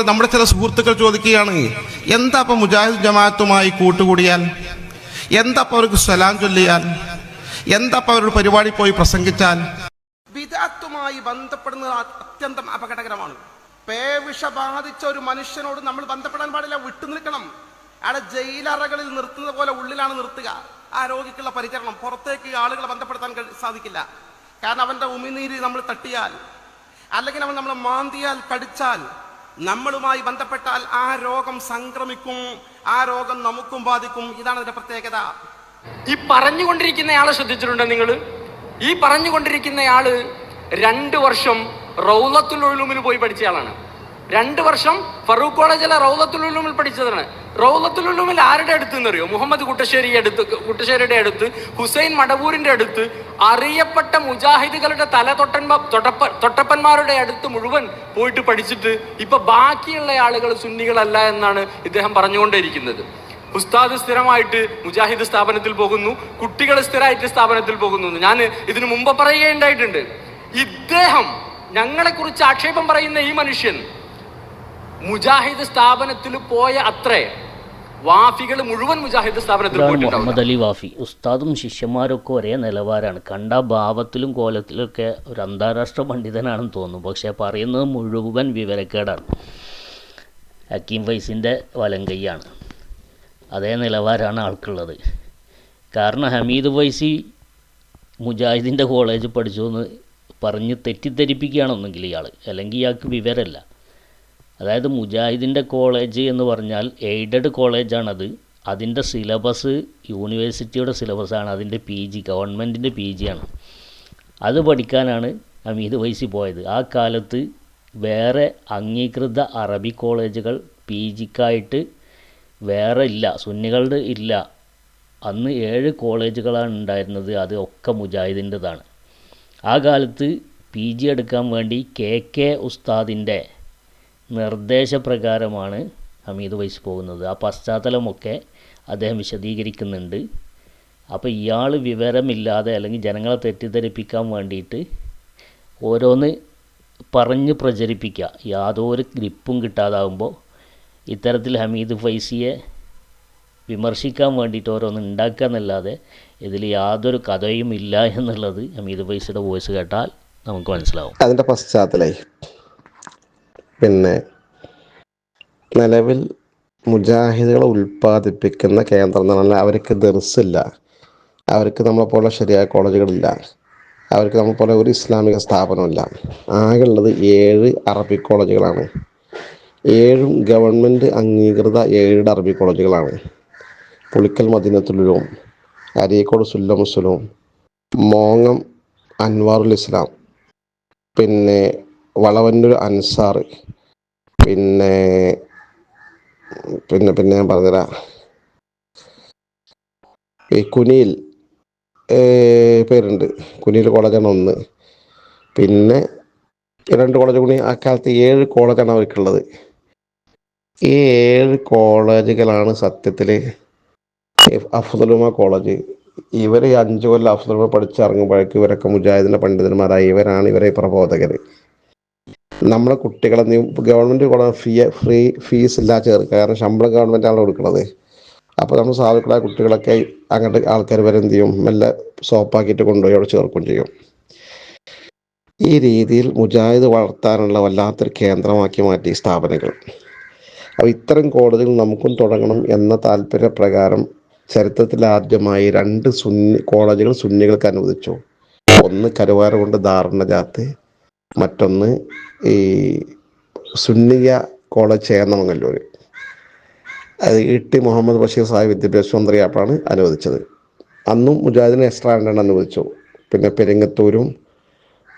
മാത്രമേ നമ്മുടെ ചില സുഹൃത്തുക്കൾ ചോദിക്കുകയാണ് എന്താ അപ്പം മുജാഹിദ് ജമാഅത്തുമായി കൂട്ടുകൂടിയാൽ? എന്താ അപ്പം അവർക്ക് സലാം ചൊല്ലിയാൽ? എന്താ അപ്പം അവരുടെ പരിപാടി പോയി പ്രസംഗിച്ചാൽ? വിദാത്തുമായി ബന്ധപ്പെടുന്നത് അത്യന്തം അപകടകരമാണ്. പേവിഷ ബാധിച്ച ഒരു മനുഷ്യനോട് നമ്മൾ ബന്ധപ്പെടാൻ പാടില്ല വിട്ടു നിൽക്കണം. അയാളെ ജയിലറകളിൽ നിർത്തുന്നത് പോലെ ഉള്ളിലാണ് നിർത്തുക. ആ രോഗിക്കുള്ള പരിചരണം പുറത്തേക്ക് ആളുകളെ ബന്ധപ്പെടുത്താൻ സാധിക്കില്ല. കാരണം അവന്റെ ഉമിനീര് നമ്മൾ തട്ടിയാൽ അല്ലെങ്കിൽ അവൻ നമ്മളെ മാന്തിയാൽ കടിച്ചാൽ നമ്മളുമായി ബന്ധപ്പെട്ടാൽ ആ രോഗം സംക്രമിക്കും ആ രോഗം നമുക്കും ബാധിക്കും. ഇതാണ് അതിന്റെ പ്രത്യേകത. ഈ പറഞ്ഞുകൊണ്ടിരിക്കുന്നയാളെ ശ്രദ്ധിച്ചിട്ടുണ്ടോ നിങ്ങൾ ഈ പറഞ്ഞുകൊണ്ടിരിക്കുന്നയാൾ രണ്ട് വർഷം റൗലത്തുൽ ഉലൂമിൽ പോയി പഠിച്ചയാളാണ്. രണ്ട് വർഷം ഫറൂഖ് കോളേജിലെ റൗലത്തുൽ ഉലൂമിൽ പഠിച്ചതാണ്. റൗലത്തുൽ ഉലൂമിൽ ആരുടെ അടുത്ത് എന്നറിയോ? മുഹമ്മദ് കുട്ടശ്ശേരി അടുത്ത് കുട്ടശ്ശേരിയുടെ അടുത്ത് ഹുസൈൻ മടവൂരിന്റെ അടുത്ത് അറിയപ്പെട്ട മുജാഹിദുകളുടെ തല തൊട്ടൻപ തൊട്ടപ്പ തൊട്ടപ്പന്മാരുടെ അടുത്ത് മുഴുവൻ പോയിട്ട് പഠിച്ചിട്ട് ഇപ്പൊ ബാക്കിയുള്ള ആളുകൾ സുന്നികളല്ല എന്നാണ് ഇദ്ദേഹം പറഞ്ഞുകൊണ്ടേയിരിക്കുന്നത്. ഉസ്താദ് സ്ഥിരമായിട്ട് മുജാഹിദ് സ്ഥാപനത്തിൽ പോകുന്നു കുട്ടികൾ സ്ഥിരമായിട്ട് സ്ഥാപനത്തിൽ പോകുന്നു ഞാൻ ഇതിനു മുമ്പ് പറയുകയുണ്ടായിട്ടുണ്ട്. ഇദ്ദേഹം ഞങ്ങളെ കുറിച്ച് ആക്ഷേപം പറയുന്ന ഈ മനുഷ്യൻ മുജാഹിദ് സ്ഥാപനത്തിൽ പോയ അത്രേ. വാഫികൾ മുഴുവൻ മുജാഹിദ് സ്ഥാപനത്തിൽ മുഹമ്മദ് അലി വാഫി. ഉസ്താദും ശിഷ്യന്മാരൊക്കെ ഒരേ നിലവാരാണ്. കണ്ട ഭാവത്തിലും കോലത്തിലൊക്കെ ഒരു അന്താരാഷ്ട്ര പണ്ഡിതനാണെന്ന് തോന്നുന്നു. പക്ഷേ പറയുന്നത് മുഴുവൻ വിവരക്കേടാണ്. ഹക്കീം ഫൈസിന്റെ വലങ്കയ്യാണ് അതേ നിലവാരമാണ് ആൾക്കുള്ളത്. കാരണം ഹമീദ് ഫൈസി മുജാഹിദിന്റെ കോളേജ് പഠിച്ചു എന്ന് പറഞ്ഞ് തെറ്റിദ്ധരിപ്പിക്കുകയാണെന്നെങ്കിൽ ഇയാൾ അല്ലെങ്കിൽ ഇയാൾക്ക് വിവരമല്ല. അതായത് മുജാഹിദിന്റെ കോളേജ് എന്ന് പറഞ്ഞാൽ എയ്ഡഡ് കോളേജാണത്. അതിന്റെ സിലബസ് യൂണിവേഴ്സിറ്റിയുടെ സിലബസാണ്. അതിന്റെ പി ജി ഗവൺമെന്റിന്റെ പി ജിയാണ് അത് പഠിക്കാനാണ് ഹമീദ് വൈസി പോയത്. ആ കാലത്ത് വേറെ അംഗീകൃത അറബി കോളേജുകൾ പി ജിക്കായിട്ട് വേറെ ഇല്ല സുന്നികളുടെ ഇല്ല. അന്ന് ഏഴ് കോളേജുകളാണ് ഉണ്ടായിരുന്നത്. അത് ഒക്കെ മുജാഹിദിന്റെതാണ്. ആ കാലത്ത് പി ജി എടുക്കാൻ വേണ്ടി കെ കെ ഉസ്താദിന്റെ നിർദ്ദേശപ്രകാരമാണ് ഹമീദ് വൈസ് പോകുന്നത്. ആ പശ്ചാത്തലമൊക്കെ അദ്ദേഹം വിശദീകരിക്കുന്നുണ്ട്. അപ്പോൾ ഇയാൾ വിവരമില്ലാതെ അല്ലെങ്കിൽ ജനങ്ങളെ തെറ്റിദ്ധരിപ്പിക്കാൻ വേണ്ടിയിട്ട് ഓരോന്ന് പറഞ്ഞ് പ്രചരിപ്പിക്കുക. യാതൊരു ഗ്രിപ്പും കിട്ടാതാവുമ്പോൾ ഇത്തരത്തിൽ ഹമീദ് ഫൈസിയെ വിമർശിക്കാൻ വേണ്ടിയിട്ട് ഓരോന്ന് ഉണ്ടാക്കുക എന്നല്ലാതെ ഇതിൽ യാതൊരു കഥയും ഇല്ല എന്നുള്ളത് ഹമീദ് ഫൈസിയുടെ വോയിസ് കേട്ടാൽ നമുക്ക് മനസ്സിലാവും. അതിന്റെ പശ്ചാത്തലമായി പിന്നെ നിലവിൽ മുജാഹിദുകളെ ഉൽപ്പാദിപ്പിക്കുന്ന കേന്ദ്രം എന്ന് പറഞ്ഞാൽ അവർക്ക് ദർസില്ല അവർക്ക് നമ്മളെ പോലെ ശരിയായ കോളേജുകളില്ല അവർക്ക് നമ്മളെ പോലെ ഒരു ഇസ്ലാമിക സ്ഥാപനമില്ല ആകെ ഉള്ളത് ഏഴ് അറബി കോളേജുകളാണ്. ഏഴും ഗവൺമെന്റ് അംഗീകൃത ഏഴ് അറബി കോളേജുകളാണ്. പുളിക്കൽ മദീനത്തുലും അരീക്കോട് സുല്ലമുസ്ലും മോങ്ങം അൻവാറുൽ ഇസ്ലാം. പിന്നെ വളവന്നൂർ അൻസാർ. പിന്നെ പിന്നെ പിന്നെ ഞാൻ പറഞ്ഞുതരാം. ഈ കുനിയിൽ പേരുണ്ട്. കുനിയിൽ കോളേജാണ് ഒന്ന്. പിന്നെ രണ്ട് കോളേജ് കൂടി ആ കാലത്ത് ഏഴ് കോളേജാണ് അവർക്കുള്ളത്. ഈ ഏഴ് കോളേജുകളാണ് സത്യത്തിൽ അഫ്സലുമ കോളേജ്. ഇവർ അഞ്ച് കൊല്ലം അഫ്സലുമ പഠിച്ചിറങ്ങുമ്പോഴേക്കും ഇവരൊക്കെ മുജാഹിദിന്റെ പണ്ഡിതന്മാരായി. ഇവരാണ് ഇവരെ പ്രബോധകർ നമ്മളെ കുട്ടികളെ നീ ഗവൺമെന്റ് ഫീ ഫ്രീ ഫീസ് ഇല്ല ചേർക്കുക കാരണം ശമ്പളം ഗവൺമെന്റാണ് കൊടുക്കുന്നത് അപ്പോൾ നമ്മൾ സാധുക്കളായ കുട്ടികളൊക്കെ അങ്ങോട്ട് ആൾക്കാർ വരെ എന്ത് ചെയ്യും? മെല്ലെ സോപ്പാക്കിയിട്ട് കൊണ്ടുപോയി അവിടെ ചേർക്കുകയും ചെയ്യും. ഈ രീതിയിൽ മുജാഹിദ് വളർത്താനുള്ള വല്ലാത്തൊരു കേന്ദ്രമാക്കി മാറ്റി സ്ഥാപനങ്ങൾ. അപ്പോൾ ഇത്തരം കോടതികൾ നമുക്കും തുടങ്ങണം എന്ന താല്പര്യപ്രകാരം ചരിത്രത്തിൽ ആദ്യമായി രണ്ട് സുന്നി കോളേജുകൾ സുന്നികൾക്ക് അനുവദിച്ചു. ഒന്ന് കരുവാരകുണ്ട് ധാരണജാത്ത് മറ്റൊന്ന് ഈ സുന്നിയ കോളേജ് ചേന്നമംഗല്ലൂർ അത് ഇ ടി മുഹമ്മദ് ബഷീർ സാഹിബ് വിദ്യാഭ്യാസ മന്ത്രിയായിട്ടാണ് അനുവദിച്ചത്. അന്നും മുജാഹിദിനെ എക്സ്ട്രാ രണ്ടെണ്ണം അനുവദിച്ചു. പിന്നെ പെരിങ്ങത്തൂരും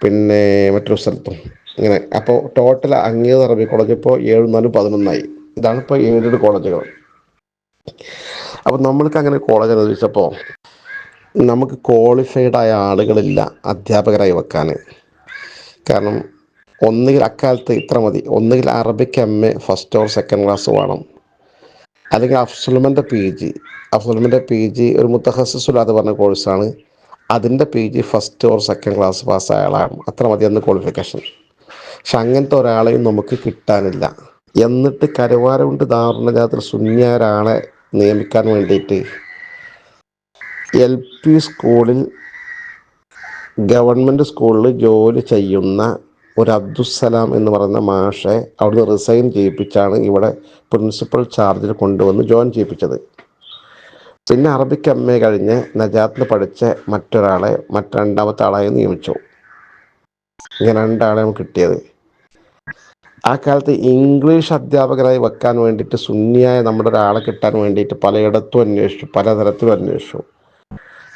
പിന്നെ മറ്റൊരു സ്ഥലത്തും. ഇങ്ങനെ. അപ്പോൾ ടോട്ടൽ അംഗീകൃത അറബി കോളേജ് ഇപ്പോൾ ഏഴ് നാല് പതിനൊന്നായി ഇതാണ് ഇപ്പോൾ എയ്ഡഡ് കോളേജുകൾ. അപ്പോൾ നമ്മൾക്ക് അങ്ങനെ കോളേജ് അനുവദിച്ചപ്പോൾ നമുക്ക് ക്വാളിഫൈഡ് ആയ ആളുകളില്ല അധ്യാപകരായി വെക്കാൻ. കാരണം ഒന്നുകിൽ അക്കാലത്ത് ഇത്ര മതി ഒന്നുകിൽ Arabic M A first or second class വേണം. അല്ലെങ്കിൽ അഫ്സുലമന്റെ പി ജി അഫ്സുലമന്റെ പി ജി ഒരു മുത്തഹസുലാത്ത് പറഞ്ഞ കോഴ്സാണ് അതിന്റെ P G first or second class പാസ്സായ ആളാണ്. അത്ര മതി അന്ന് ക്വാളിഫിക്കേഷൻ പക്ഷെ അങ്ങനത്തെ ഒരാളെയും നമുക്ക് കിട്ടാനില്ല. എന്നിട്ട് കരുവാരമുണ്ട് ദാറുണജാത്തിൽ സുന്നിയായ ഒരാളെ നിയമിക്കാൻ വേണ്ടിയിട്ട് എൽ പി സ്കൂളിൽ ഗവൺമെന്റ് സ്കൂളിൽ ജോലി ചെയ്യുന്ന ഒരു അബ്ദുസലാം എന്ന് പറയുന്ന മാഷെ അവിടുന്ന് റിസൈൻ ചെയ്യിപ്പിച്ചാണ് ഇവിടെ പ്രിൻസിപ്പൽ ചാർജിൽ കൊണ്ടുവന്ന് ജോയിൻ ചെയ്യിപ്പിച്ചത്. പിന്നെ അറബിക്ക് അമ്മയെ കഴിഞ്ഞ് നജാത്തിൽ പഠിച്ച മറ്റൊരാളെ മറ്റ് ആളായി നിയമിച്ചു. ഇങ്ങനെ നമുക്ക് കിട്ടിയത്. ആ കാലത്ത് ഇംഗ്ലീഷ് അധ്യാപകരായി വെക്കാൻ വേണ്ടിയിട്ട് സുന്നിയായ നമ്മുടെ ഒരാളെ കിട്ടാൻ വേണ്ടിയിട്ട് പലയിടത്തും അന്വേഷിച്ചു പലതരത്തിലും അന്വേഷിച്ചു.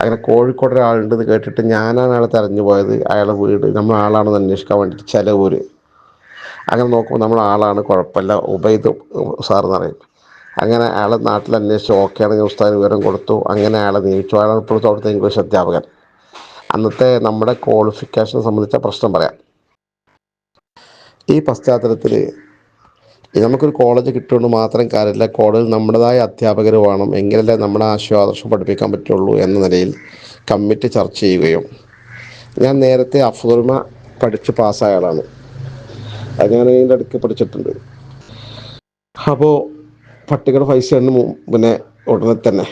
അങ്ങനെ കോഴിക്കോട് ഒരാളുണ്ടെന്ന് കേട്ടിട്ട് ഞാനാണ് അയാളെ തെരഞ്ഞു പോയത് അയാളെ വീട്. നമ്മൾ ആളാണെന്ന് അന്വേഷിക്കാൻ വേണ്ടിയിട്ട് ചിലവൂര് അങ്ങനെ നോക്കുമ്പോൾ നമ്മൾ ആളാണ് കുഴപ്പമില്ല. ഉബൈദ് സാറെന്ന് പറയും. അങ്ങനെ അയാളെ നാട്ടിൽ അന്വേഷിച്ച് ഓക്കെ ആണെങ്കിൽ ഉസ്താദിന് വിവരം കൊടുത്തു. അങ്ങനെ അയാളെ നിയമിച്ചു. അയാളാണ് ഇപ്പോഴത്തെ അവിടുത്തെ ഇംഗ്ലീഷ് അധ്യാപകൻ. അന്നത്തെ നമ്മുടെ ക്വാളിഫിക്കേഷനെ സംബന്ധിച്ച പ്രശ്നം പറയാം. ഈ പശ്ചാത്തലത്തിൽ നമുക്കൊരു കോളേജ് കിട്ടുകൊണ്ട് മാത്രം കാര്യമില്ല കോളേജിൽ നമ്മുടേതായ അധ്യാപകർ വേണം എങ്കിലല്ലേ നമ്മുടെ ആശയം ആദർശം പഠിപ്പിക്കാൻ പറ്റുള്ളൂ എന്ന നിലയിൽ കമ്മിറ്റി ചർച്ച ചെയ്യുകയും. ഞാൻ നേരത്തെ അഫ്ദുൽമ പഠിച്ച് പാസ്സായ ആളാണ്. അത് ഞാൻ അതിന്റെ അടുക്ക് പഠിച്ചിട്ടുണ്ട്. അപ്പോൾ പട്ടികയുടെ ഫൈസിയറിന് പിന്നെ ഉടനെ തന്നെ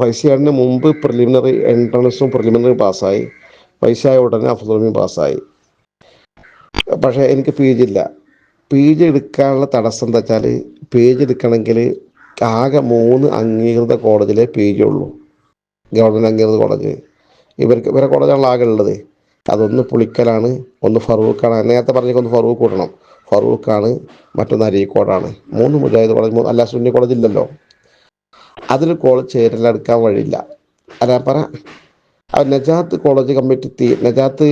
ഫൈസിയറിന് മുമ്പ് പ്രിലിമിനറി എൻട്രൻസും പ്രിലിമിനറി പാസ്സായി പൈസയായ ഉടനെ അഫ്ദുൽമയും പാസ്സായി പക്ഷേ എനിക്ക് പി ജി ഇല്ല. പി ജി എടുക്കാനുള്ള തടസ്സം എന്താ വെച്ചാൽ പി ജി എടുക്കണമെങ്കിൽ ആകെ മൂന്ന് അംഗീകൃത കോളേജിലെ പി ജി ഉള്ളൂ. ഗവൺമെന്റ് അംഗീകൃത കോളേജ്. ഇവർക്ക് ഇവരെ കോളേജാണല്ലോ ആകെ ഉള്ളത്. അതൊന്ന് പുളിക്കലാണ് ഒന്ന് ഫറൂഖാണ്. നേരത്തെ പറഞ്ഞ ഒന്ന് ഫറൂഖ് കൂടണം ഫറൂഖാണ് മറ്റൊന്ന് അരീക്കോടാണ്. മൂന്ന് മുജാഹിദ് കോളേജ് മൂന്ന് അല്ല സുന്നി കോളേജ് ഇല്ലല്ലോ. അതിൽ കോളേജ് ചേരലെടുക്കാൻ വഴിയില്ല. അല്ല പറ. Najath college committee Najath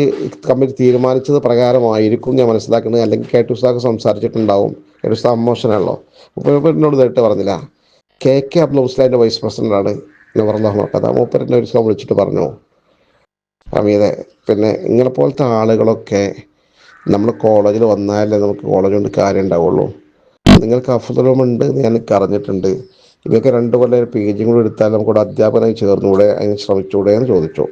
committee തീരുമാനിച്ചത് പ്രകാരമായിരിക്കും ഞാൻ മനസ്സിലാക്കുന്നത്. അല്ലെങ്കിൽ കെ ടു ഉസ്താഖ് സംസാരിച്ചിട്ടുണ്ടാവും. കെ ടു ഉസ്താഖ് അമ്മോഷനാണല്ലോ മൂപ്പർ എന്നോട് നേരിട്ട് പറഞ്ഞില്ല. കെ കെ അബ്ദുൽ മുസ്ലാന്റെ വൈസ് പ്രസിഡന്റാണ് നവറല്ലാഹു കഥ മൂപ്പരനെ ഒരു ദിവസം വിളിച്ചിട്ട് പറഞ്ഞു അമീതെ പിന്നെ ഇങ്ങനെ പോലത്തെ ആളുകളൊക്കെ നമ്മൾ കോളേജിൽ വന്നാലേ നമുക്ക് കോളേജ് കൊണ്ട് കാര്യം ഉണ്ടാവുള്ളൂ നിങ്ങൾക്ക് അഫുതലമുണ്ട് ഞാൻ അറിഞ്ഞിട്ടുണ്ട്. ഇവയൊക്കെ രണ്ട് കൊല്ലം പി ജി കൂടി എടുത്താൽ നമുക്കിവിടെ അധ്യാപകനായി ചേർന്നുകൂടെ? അതിന് ശ്രമിച്ചുകൂടെ എന്ന് ചോദിച്ചു.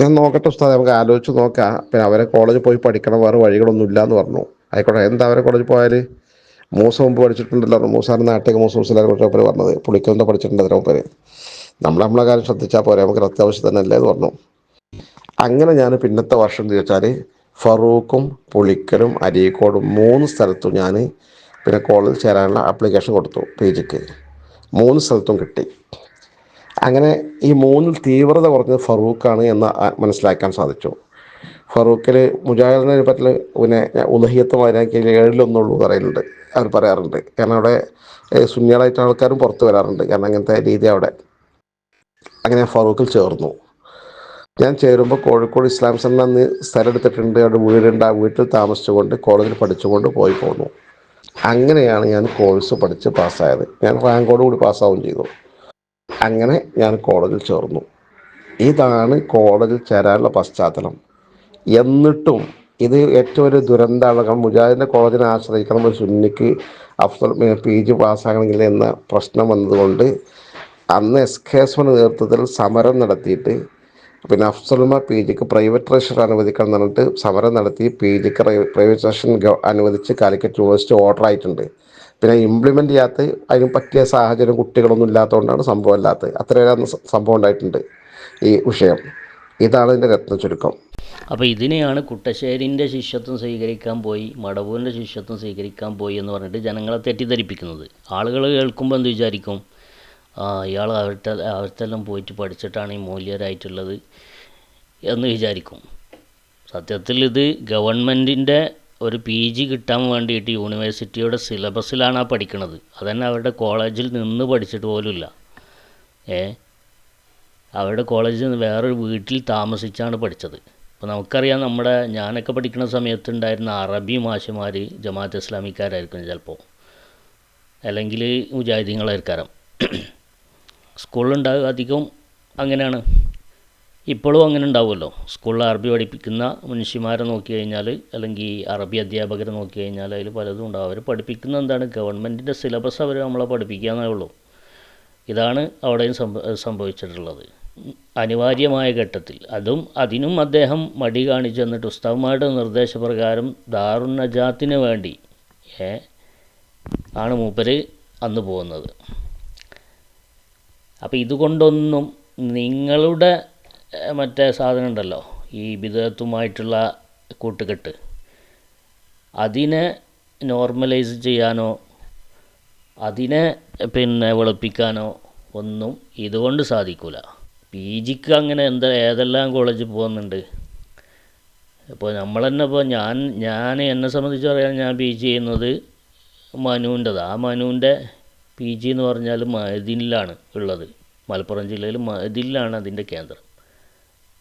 ഞാൻ നോക്കട്ടെ ഉസ്താദ് നമുക്ക് ആലോചിച്ച് നോക്കാം. പിന്നെ അവരെ കോളേജിൽ പോയി പഠിക്കണം വേറെ വഴികളൊന്നും ഇല്ല എന്ന് പറഞ്ഞു. ആയിക്കോട്ടെ എന്താ അവരെ കോളേജിൽ പോയാൽ മൂസ മുമ്പ് പഠിച്ചിട്ടുണ്ടല്ലോ മൂസാറിന് നാട്ടിലേക്ക് മൂസ മുസ്ലാരെ കുറിച്ച് പറഞ്ഞത്. പുളിക്കൊന്നും പഠിച്ചിട്ടുണ്ട് അതിന് മൂപ്പര് നമ്മൾ നമ്മളെ കാര്യം ശ്രദ്ധിച്ചാൽ പോരെ നമുക്ക് അത്യാവശ്യം തന്നെ അല്ലേ എന്ന് പറഞ്ഞു. അങ്ങനെ ഞാൻ പിന്നത്തെ വർഷം എന്ന് ചോദിച്ചാൽ ഫറൂഖും പുളിക്കലും അരീക്കോടും മൂന്ന് സ്ഥലത്തും ഞാൻ പിന്നെ കോളേജിൽ ചേരാനുള്ള ആപ്ലിക്കേഷൻ കൊടുത്തു പി ജിക്ക് മൂന്ന് സ്ഥലത്തും കിട്ടി. അങ്ങനെ ഈ മൂന്നിൽ തീവ്രത കുറഞ്ഞത് ഫറൂഖാണ് എന്ന് മനസ്സിലാക്കാൻ സാധിച്ചു. ഫറൂഖിൽ മുജാഹിദിനെ പറ്റി പിന്നെ ഉദഹിയത്ത് മൈനാക്കിയിൽ ഏഴിലൊന്നുള്ളൂ പറയുന്നുണ്ട്. അവർ പറയാറുണ്ട്. കാരണം അവിടെ സുന്നികളായിട്ട് ആൾക്കാരും പുറത്ത് വരാറുണ്ട്. കാരണം അങ്ങനത്തെ രീതി അവിടെ. അങ്ങനെ ഫറൂഖിൽ ചേർന്നു. ഞാൻ ചേരുമ്പോൾ കോഴിക്കോട് ഇസ്ലാം സെന്റർ അന്ന് സ്ഥലം എടുത്തിട്ടുണ്ട്. അവിടെ വീടുണ്ട്. ആ വീട്ടിൽ താമസിച്ചുകൊണ്ട് കോളേജിൽ പഠിച്ചുകൊണ്ട് പോയി പോന്നു. അങ്ങനെയാണ് ഞാൻ കോഴ്സ് പഠിച്ച് പാസ്സായത്. ഞാൻ റാങ്കോട് കൂടി പാസ്സാവുകയും ചെയ്തു. അങ്ങനെ ഞാൻ കോളേജിൽ ചേർന്നു. ഇതാണ് കോളേജിൽ ചേരാനുള്ള പശ്ചാത്തലം. എന്നിട്ടും ഇത് ഏറ്റവും ഒരു ദുരന്തമാണ് കാരണം മുജാഹിദിന്റെ കോളേജിനെ ആശ്രയിക്കണം ഒരു സുന്നിക്ക് അഫ്സൽ പി ജി പാസ്സാകണമെങ്കിൽ എന്ന പ്രശ്നം വന്നതുകൊണ്ട് അന്ന് എസ് കെ എസ് നേതൃത്വത്തിൽ സമരം നടത്തിയിട്ട് പിന്നെ അഫ്സലുമ പി ജിക്ക് പ്രൈവറ്റ് ട്രഷർ അനുവദിക്കണം എന്ന് പറഞ്ഞിട്ട് സമരം നടത്തി. പി ജിക്ക് പ്രൈവറ്റ് ട്രഷൻ അനുവദിച്ച് കാലിക്കറ്റ് യൂണിവേഴ്സിറ്റി ഓർഡർ ആയിട്ടുണ്ട്. പിന്നെ ഇംപ്ലിമെന്റ് ചെയ്യാത്ത അതിന് പറ്റിയ സാഹചര്യം കുട്ടികളൊന്നും ഇല്ലാത്തതുകൊണ്ടാണ് സംഭവം ഇല്ലാത്തത് അത്രയേറെ സംഭവം ഉണ്ടായിട്ടുണ്ട് ഈ വിഷയം. ഇതാണ് ഇതിന്റെ രത്ന ചുരുക്കം. അപ്പോൾ ഇതിനെയാണ് കുട്ടശ്ശേരിന്റെ ശിഷ്യത്വം സ്വീകരിക്കാൻ പോയി മടവൂരിന്റെ ശിഷ്യത്വം സ്വീകരിക്കാൻ പോയി എന്ന് പറഞ്ഞിട്ട് ജനങ്ങളെ തെറ്റിദ്ധരിപ്പിക്കുന്നത്. ആളുകൾ കേൾക്കുമ്പോൾ എന്ത് വിചാരിക്കും? ഇയാൾ അവിടുത്തെ അവിടുത്തെല്ലാം പോയിട്ട് പഠിച്ചിട്ടാണ് ഈ മൂല്യരായിട്ടുള്ളത് എന്ന് വിചാരിക്കും. സത്യത്തിൽ ഇത് ഗവൺമെന്റിന്റെ ഒരു പി ജി കിട്ടാൻ വേണ്ടിയിട്ട് യൂണിവേഴ്സിറ്റിയുടെ സിലബസിലാണ് ആ പഠിക്കുന്നത് അതന്നെ അവരുടെ കോളേജിൽ നിന്ന് പഠിച്ചിട്ട് പോലുമില്ല. ഏ? അവരുടെ കോളേജിൽ നിന്ന് വേറൊരു വീട്ടിൽ താമസിച്ചാണ് പഠിച്ചത്. അപ്പോൾ നമുക്കറിയാം നമ്മുടെ ഞാനൊക്കെ പഠിക്കുന്ന സമയത്തുണ്ടായിരുന്ന അറബി മാഷിമാർ ജമാഅത്ത് ഇസ്ലാമിക്കാരായിരിക്കും ചിലപ്പോൾ. അല്ലെങ്കിൽ മുജാഹിദീങ്ങളായിരിക്കാം സ്കൂളിലുണ്ടാകുക അധികവും അങ്ങനെയാണ്. ഇപ്പോഴും അങ്ങനെ ഉണ്ടാവുമല്ലോ. സ്കൂളിൽ അറബി പഠിപ്പിക്കുന്ന മനുഷ്യന്മാരെ നോക്കി കഴിഞ്ഞാൽ അല്ലെങ്കിൽ അറബി അധ്യാപകരെ നോക്കി കഴിഞ്ഞാൽ അതിൽ പലതും ഉണ്ടാവും. അവർ പഠിപ്പിക്കുന്ന എന്താണ്? ഗവൺമെന്റിന്റെ സിലബസ് അവർ നമ്മളെ പഠിപ്പിക്കാന്നേ ഉള്ളൂ. ഇതാണ് അവിടെയും സംഭ സംഭവിച്ചിട്ടുള്ളത്. അനിവാര്യമായ ഘട്ടത്തിൽ. അതും അതിനും അദ്ദേഹം മടി കാണിച്ചു എന്നിട്ട് ഉസ്താവുമാരുടെ നിർദ്ദേശപ്രകാരം ദാറുൻ നജാത്തിന് വേണ്ടി ആണ് മൂപ്പര് അന്ന് പോകുന്നത്. അപ്പോൾ ഇതുകൊണ്ടൊന്നും നിങ്ങളുടെ മറ്റേ സാധനം ഉണ്ടല്ലോ ഈ വിധേയത്വമായിട്ടുള്ള കൂട്ടുകെട്ട്. അതിനെ നോർമലൈസ് ചെയ്യാനോ അതിനെ പിന്നെ വെളുപ്പിക്കാനോ ഒന്നും ഇതുകൊണ്ട് സാധിക്കില്ല പി ജിക്ക് അങ്ങനെ എന്താ ഏതെല്ലാം കോളേജിൽ പോകുന്നുണ്ട്? ഇപ്പോൾ നമ്മൾ തന്നെ ഇപ്പോൾ ഞാൻ ഞാൻ എന്നെ സംബന്ധിച്ച് പറയാൻ ഞാൻ പി ജി ചെയ്യുന്നത് മനുവിന്റെതാണ് ആ മനുവിന്റെ പി ജി എന്ന് പറഞ്ഞാൽ മഹദിനിലാണ് ഉള്ളത്. മലപ്പുറം ജില്ലയിൽ മഹദിനിലാണ് അതിന്റെ കേന്ദ്രം.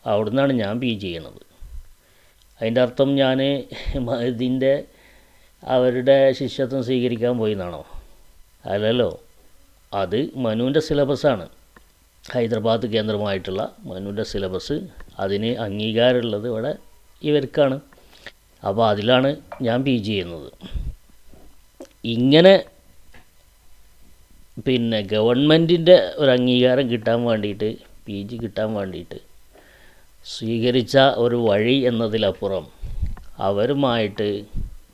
അവിടുന്നാണ് ഞാൻ പി ജി ചെയ്യണത്. അതിന്റെ അർത്ഥം ഞാൻ മഹദിന്റെ അവരുടെ ശിഷ്യത്വം സ്വീകരിക്കാൻ പോയി എന്നാണോ അല്ലല്ലോ. അത് മനുവിന്റെ സിലബസാണ് ഹൈദരാബാദ് കേന്ദ്രമായിട്ടുള്ള മനുവിന്റെ സിലബസ് അതിന് അംഗീകാരമുള്ളത് ഇവിടെ ഇവർക്കാണ്. അപ്പോൾ അതിലാണ് ഞാൻ പി ജി ചെയ്യുന്നത്. ഇങ്ങനെ പിന്നെ ഗവൺമെന്റിന്റെ ഒരു അംഗീകാരം കിട്ടാൻ വേണ്ടിയിട്ട് പി ജി കിട്ടാൻ വേണ്ടിയിട്ട് സ്വീകരിച്ച ഒരു വഴി എന്നതിലപ്പുറം അവരുമായിട്ട്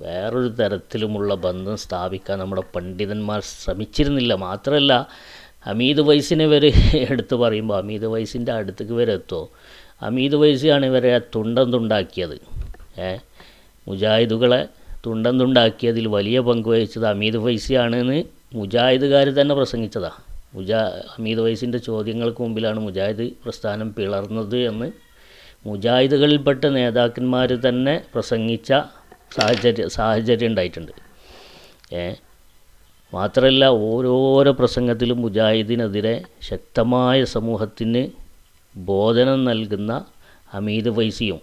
വേറൊരു തരത്തിലുമുള്ള ബന്ധം സ്ഥാപിക്കാൻ നമ്മുടെ പണ്ഡിതന്മാർ ശ്രമിച്ചിരുന്നില്ല. മാത്രമല്ല അമീത് വൈസിനെ വരെ എടുത്ത് പറയുമ്പോൾ അമീത് വൈസിന്റെ അടുത്തേക്ക് വരെ എത്തുമോ അമീത് വൈസിയാണ് ഇവരെ തുണ്ടം തുണ്ടാക്കിയത് ഏ? മുജാഹിദുകളെ തുണ്ടം തുണ്ടാക്കിയതിൽ വലിയ പങ്ക് വഹിച്ചത് അമീത് ഫൈസിയാണെന്ന് മുജാഹിദുകാർ തന്നെ പ്രസംഗിച്ചതാണ് മുജാ ഹമീദ് വൈസിന്റെ ചോദ്യങ്ങൾക്ക് മുമ്പിലാണ് മുജാഹിദ് പ്രസ്ഥാനം പിളർന്നത് എന്ന് മുജാഹിദുകളിൽപ്പെട്ട നേതാക്കന്മാർ തന്നെ പ്രസംഗിച്ച സാഹചര്യ സാഹചര്യം ഉണ്ടായിട്ടുണ്ട്. ഏ മാത്രമല്ല ഓരോരോ പ്രസംഗത്തിലും മുജാഹിദിനെതിരെ ശക്തമായ സമൂഹത്തിന് ബോധനം നൽകുന്ന ഹമീദ് വൈസിയും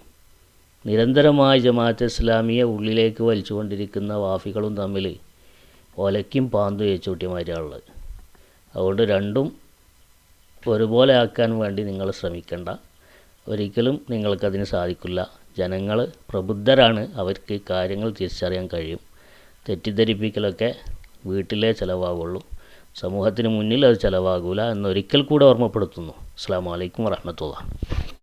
നിരന്തരമായി ജമാഅത്ത് ഇസ്ലാമിയെ ഉള്ളിലേക്ക് വലിച്ചുകൊണ്ടിരിക്കുന്ന വാഫികളും തമ്മിൽ ഒലയ്ക്കും പാന്തും ഏച്ചൂട്ടിമാരാണുള്ളത് അതുകൊണ്ട് രണ്ടും ഒരുപോലെ ആക്കാൻ വേണ്ടി നിങ്ങൾ ശ്രമിക്കണ്ട. ഒരിക്കലും നിങ്ങൾക്കതിന് സാധിക്കില്ല. ജനങ്ങൾ പ്രബുദ്ധരാണ്. അവർക്ക് കാര്യങ്ങൾ തിരിച്ചറിയാൻ കഴിയും. തെറ്റിദ്ധരിപ്പിക്കലൊക്കെ വീട്ടിലേ ചിലവാകുള്ളൂ. സമൂഹത്തിന് മുന്നിൽ അത് ചിലവാകൂല എന്നൊരിക്കൽ കൂടെ ഓർമ്മപ്പെടുത്തുന്നു. അസ്സാം വലൈക്കും വറഹമത്തുള്ള